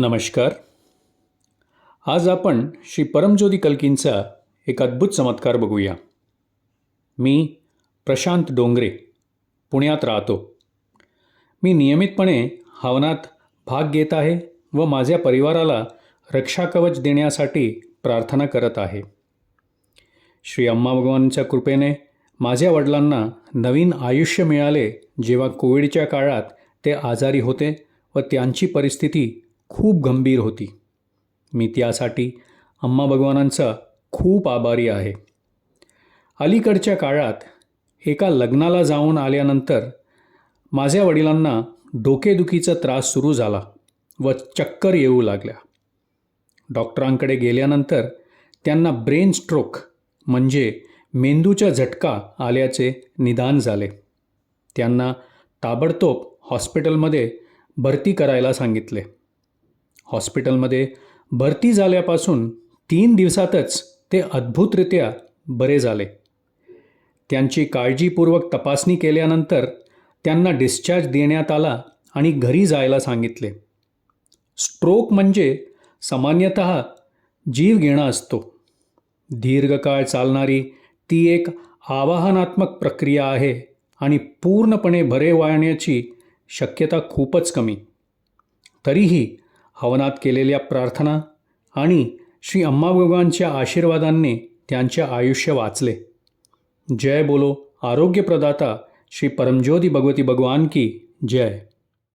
नमस्कार. आज आपण श्री परमज्योती कल्कींचा एक अद्भुत चमत्कार बघूया. मी प्रशांत डोंगरे पुण्यात राहतो. मी नियमितपणे हवनात भाग घेत आहे व माझ्या परिवाराला रक्षाकवच देण्यासाठी प्रार्थना करत आहे. श्री अम्मा भगवानच्या कृपेने माझ्या वडिलांना नवीन आयुष्य मिळाले जेव्हा कोविडच्या काळात ते आजारी होते व त्यांची परिस्थिती खूप गंभीर होती. मी त्यासाठी अम्मा भगवानांचा खूप आभारी आहे. अलीकडच्या काळात एका लग्नाला जाऊन आल्यानंतर माझ्या वडिलांना डोकेदुखीचा त्रास सुरू झाला व चक्कर येऊ लागल्या. डॉक्टरांकडे गेल्यानंतर त्यांना ब्रेन स्ट्रोक म्हणजे मेंदूचा झटका आल्याचे निदान झाले. त्यांना ताबडतोब हॉस्पिटलमध्ये भरती करायला सांगितले. हॉस्पिटलमध्ये भरती झाल्यापासून तीन दिवसातच ते अद्भुतरित्या बरे झाले. त्यांची काळजीपूर्वक तपासणी केल्यानंतर त्यांना डिस्चार्ज देण्यात आला आणि घरी जायला सांगितले. स्ट्रोक म्हणजे सामान्यतः जीव घेणा असतो. दीर्घकाळ चालणारी ती एक आवाहनात्मक प्रक्रिया आहे आणि पूर्णपणे बरे वाळण्याची शक्यता खूपच कमी. तरीही हवनात केलेल्या प्रार्थना आणि श्री अम्मा भगवानच्या आशीर्वादांनी त्यांचे आयुष्य वाचले. जय बोलो आरोग्य प्रदाता श्री परमज्योती भगवती भगवान की जय.